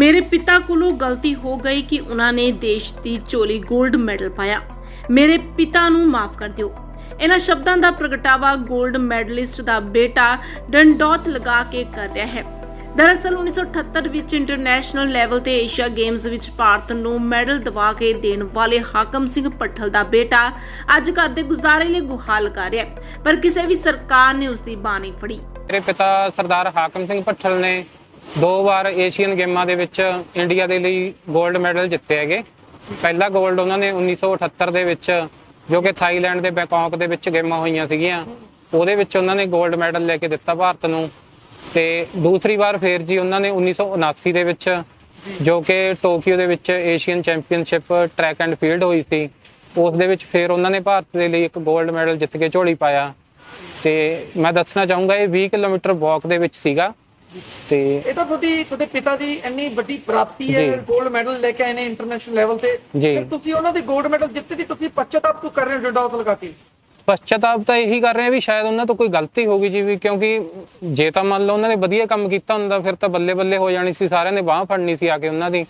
ਮੇਰੇ ਪਿਤਾ ਕੋਲੋਂ ਗਲਤੀ ਹੋ ਗਈ ਕਿ ਉਹਨਾਂ ਨੇ ਦੇਸ਼ ਦੀ ਝੋਲੀ 골ਡ ਮੈਡਲ ਪਾਇਆ। ਮੇਰੇ ਪਿਤਾ ਨੂੰ ਮਾਫ ਕਰ ਦਿਓ। ਇਹਨਾਂ ਸ਼ਬਦਾਂ ਦਾ ਪ੍ਰਗਟਾਵਾ 골ਡ ਮੈਡਲਿਸਟ ਦਾ ਬੇਟਾ ਡੰਡੌਤ ਲਗਾ ਕੇ ਕਰ ਰਿਹਾ ਹੈ। ਦਰਅਸਲ 1978 ਵਿੱਚ ਇੰਟਰਨੈਸ਼ਨਲ ਲੈਵਲ ਤੇ ਏਸ਼ੀਆ ਗੇਮਸ ਵਿੱਚ ਭਾਰਤ ਨੂੰ ਮੈਡਲ ਦਿਵਾ ਕੇ ਦੇਣ ਵਾਲੇ ਹਾਕਮ ਸਿੰਘ ਪੱਠਲ ਦਾ ਬੇਟਾ ਅੱਜ ਘਰ ਦੇ ਗੁਜ਼ਾਰੇ ਲਈ ਗੁਹਾਲ ਕਰ ਰਿਹਾ ਪਰ ਕਿਸੇ ਵੀ ਸਰਕਾਰ ਨੇ ਉਸ ਦੀ ਬਾਹ ਫੜੀ। ਮੇਰੇ ਪਿਤਾ ਸਰਦਾਰ ਹਾਕਮ ਸਿੰਘ ਭੱਠਲ ਨੇ ਦੋ ਵਾਰ ਏਸ਼ੀਅਨ ਗੇਮਾਂ ਦੇ ਵਿੱਚ ਇੰਡੀਆ ਦੇ ਲਈ 골ਡ ਮੈਡਲ ਜਿੱਤੇ ਹੈਗੇ। ਪਹਿਲਾ 골ਡ ਉਹਨਾਂ ਨੇ 1978 ਦੇ ਵਿੱਚ, ਜੋ ਕਿ ਥਾਈਲੈਂਡ ਦੇ ਬੈਂਕਾਕ ਦੇ ਵਿੱਚ ਗੇਮਾਂ ਹੋਈਆਂ ਸੀਗੀਆਂ। ਉਹਦੇ ਵਿੱਚ ਉਹਨਾਂ ਨੇ 골ਡ ਮੈਡਲ ਲੈ ਕੇ ਦਿੱਤਾ ਭਾਰਤ ਨੂੰ। ਤੇ ਦੂਸਰੀ ਵਾਰ ਫੇਰ ਜੀ ਉਹਨਾਂ ਨੇ 1979 ਦੇ ਵਿੱਚ, ਜੋ ਕਿ ਟੋਕੀਓ ਦੇ ਵਿੱਚ Asian championship track and field ਹੋਈ ਸੀ। ਉਸ ਦੇ ਵਿੱਚ ਫੇਰ ਉਹਨਾਂ ਨੇ ਭਾਰਤ ਦੇ ਲਈ ਇੱਕ 골ਡ ਮੈਡਲ ਜਿੱਤ ਕੇ ਝੋਲੀ ਪਾਇਆ। ਤੇ ਮੈਂ ਦੱਸਣਾ ਚਾਹੂੰਗਾ, ਇਹ 20 ਕਿਲੋਮੀਟਰ ਵਾਕ ਦੇ ਵਿੱਚ ਸੀਗਾ। ਤੇ ਇਹ ਤਾਂ ਤੁਹਾਡੀ ਤੁਹਾਡੇ ਪਿਤਾ ਦੀ ਇੰਨੀ ਵੱਡੀ ਪ੍ਰਾਪਤੀ ਹੈ। 골ਡ ਮੈਡਲ ਲੈ ਕੇ ਆਏ ਨੇ ਇੰਟਰਨੈਸ਼ਨਲ ਲੈਵਲ ਤੇ। ਫਿਰ ਤੁਸੀਂ ਉਹਨਾਂ ਦੀ 골ਡ ਮੈਡਲ ਜਿੱਤੀ ਦੀ ਤੁਸੀਂ ਪਛਤਾਪ ਕਿਉਂ ਕਰ ਰਹੇ ਹੋ ਡੰਡਾ ਲਗਾ ਕੇ? ਪਛਤਾਪ ਤਾਂ ਇਹੀ ਕਰ ਰਹੇ ਆ ਵੀ ਸ਼ਾਇਦ ਉਹਨਾਂ ਤੋਂ ਕੋਈ ਗਲਤੀ ਹੋ ਗਈ ਜੀ ਵੀ ਕਿਉਂਕਿ ਜੇ ਤਾਂ ਮੰਨ ਲਓ ਉਹਨਾਂ ਨੇ ਵਧੀਆ ਕੰਮ ਕੀਤਾ ਹੁੰਦਾ ਫਿਰ ਤਾਂ ਬੱਲੇ ਬੱਲੇ ਹੋ ਜਾਣੀ ਸੀ ਸਾਰਿਆਂ ਨੇ ਬਾਹ ਫੜਨੀ ਸੀ ਆ ਕੇ ਉਹਨਾਂ ਦੀ।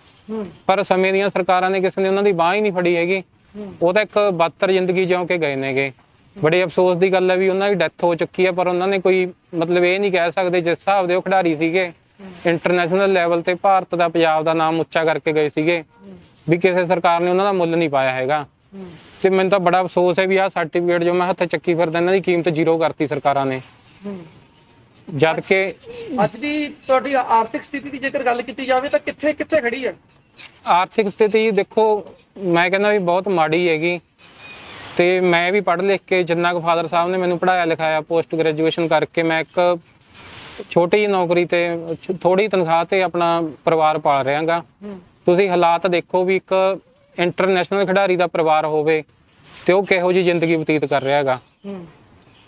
ਪਰ ਸਮੇਂ ਦੀਆਂ ਸਰਕਾਰਾਂ ਨੇ ਕਿਸੇ ਨੇ ਉਹਨਾਂ ਦੀ ਬਾਹ ਹੀ ਨਹੀਂ ਫੜੀ ਹੈਗੀ। ਉਹ ਤਾਂ ਇੱਕ ਬਦਤਰ ਜ਼ਿੰਦਗੀ ਜਿਉਂ ਕੇ ਗਏ ਨੇਗੇ। ਬੜੇ ਅਫਸੋਸ ਦੀ ਗੱਲ ਹੈ ਵੀ ਉਹਨਾਂ ਦੀ ਡੈਥ ਹੋ ਚੁੱਕੀ ਹੈ ਪਰ ਉਹਨਾਂ ਨੇ ਕੋਈ ਮਤਲਬ ਇਹ ਨਹੀਂ ਕਹਿ ਸਕਦੇ ਜਿਸ ਹਿਸਾਬ ਦੇ ਉਹ ਖਿਡਾਰੀ ਸੀਗੇ ਇੰਟਰਨੈਸ਼ਨਲ ਲੈਵਲ ਤੇ ਭਾਰਤ ਦਾ ਪੰਜਾਬ ਦਾ ਨਾਮ ਉੱਚਾ ਕਰਕੇ ਗਏ ਸੀਗੇ ਵੀ ਕਿਸੇ ਸਰਕਾਰ ਨੇ ਉਹਨਾਂ ਦਾ ਮੁੱਲ ਨਹੀਂ ਪਾਇਆ ਹੈਗਾ। ਤੇ ਮੈਨੂੰ ਤਾਂ ਬੜਾ ਅਫਸੋਸ ਹੈ ਵੀ ਆਹ ਸਰਟੀਫਿਕੇਟ ਜੋ ਮੈਂ ਹੱਥ ਚੱਕੀ ਫਿਰਦਾ ਇਹਨਾਂ ਦੀ ਕੀਮਤ ਜ਼ੀਰੋ ਕਰਤੀ ਸਰਕਾਰਾਂ ਨੇ। ਜਦ ਕਿ ਅੱਜ ਦੀ ਤੁਹਾਡੀ ਆਰਥਿਕ ਸਥਿਤੀ ਦੀ ਜੇਕਰ ਗੱਲ ਕੀਤੀ ਜਾਵੇ ਤਾਂ ਕਿੱਥੇ ਕਿੱਥੇ ਖੜੀ ਹੈ? ਆਰਥਿਕ ਸਥਿਤੀ ਦੇਖੋ ਮੈਂ ਕਹਿੰਦਾ ਵੀ ਬਹੁਤ ਮਾੜੀ ਹੈਗੀ। ਤੇ ਮੈਂ ਵੀ ਪੜ੍ਹ ਲਿਖ ਕੇ ਜਿੰਨਾ ਕੁ ਫਾਦਰ ਸਾਹਿਬ ਨੇ ਮੈਨੂੰ ਪੜਾਇਆ ਲਿਖਾਇਆ ਪੋਸਟ ਗ੍ਰੈਜੂਏਸ਼ਨ ਕਰਕੇ ਮੈਂ ਇੱਕ ਛੋਟੀ ਜਿਹੀ ਨੌਕਰੀ ਤੇ ਥੋੜੀ ਤਨਖਾਹ ਤੇ ਆਪਣਾ ਪਰਿਵਾਰ ਪਾਲ ਰਿਹਾਗਾ। ਤੁਸੀਂ ਹਾਲਾਤ ਦੇਖੋ ਵੀ ਇੱਕ ਇੰਟਰਨੈਸ਼ਨਲ ਖਿਡਾਰੀ ਦਾ ਪਰਿਵਾਰ ਹੋਵੇ ਤੇ ਉਹ ਕਿਹੋ ਜਿਹੀ ਜ਼ਿੰਦਗੀ ਬਤੀਤ ਕਰ ਰਿਹਾ ਹੈਗਾ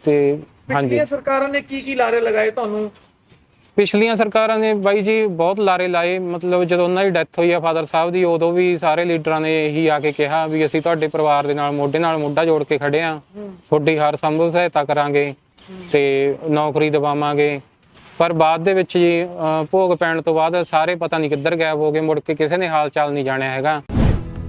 ਤੇ ਹਾਂਜੀ। ਪਿਛਲੀਆਂ ਸਰਕਾਰਾਂ ਨੇ ਕੀ ਕੀ ਲਾਰੇ ਲਗਾਏ ਤੁਹਾਨੂੰ? ਪਿਛਲੀਆਂ ਸਰਕਾਰਾਂ ਨੇ ਬਾਈ ਜੀ ਬਹੁਤ ਲਾਰੇ ਲਾਏ ਮਤਲਬ ਜਦੋਂ ਉਹਨਾਂ ਦੀ ਡੈਥ ਹੋਈ ਆ ਫਾਦਰ ਸਾਹਿਬ ਦੀ ਉਦੋਂ ਵੀ ਸਾਰੇ ਲੀਡਰਾਂ ਨੇ ਇਹੀ ਆ ਕੇ ਕਿਹਾ ਵੀ ਅਸੀਂ ਤੁਹਾਡੇ ਪਰਿਵਾਰ ਦੇ ਨਾਲ ਮੋਢੇ ਨਾਲ ਮੋਢਾ ਜੋੜ ਕੇ ਖੜੇ ਆ ਤੁਹਾਡੀ ਹਰ ਸੰਭਵ ਸਹਾਇਤਾ ਕਰਾਂਗੇ ਤੇ ਨੌਕਰੀ ਦਿਵਾਵਾਂਗੇ। ਪਰ ਬਾਅਦ ਦੇ ਵਿੱਚ ਜੀ ਭੋਗ ਪੈਣ ਤੋਂ ਬਾਅਦ ਸਾਰੇ ਪਤਾ ਨਹੀਂ ਕਿੱਧਰ ਗਾਇਬ ਹੋ ਗਏ ਮੁੜ ਕੇ ਕਿਸੇ ਨੇ ਹਾਲ ਚਾਲ ਨਹੀਂ ਜਾਣਿਆ ਹੈਗਾ।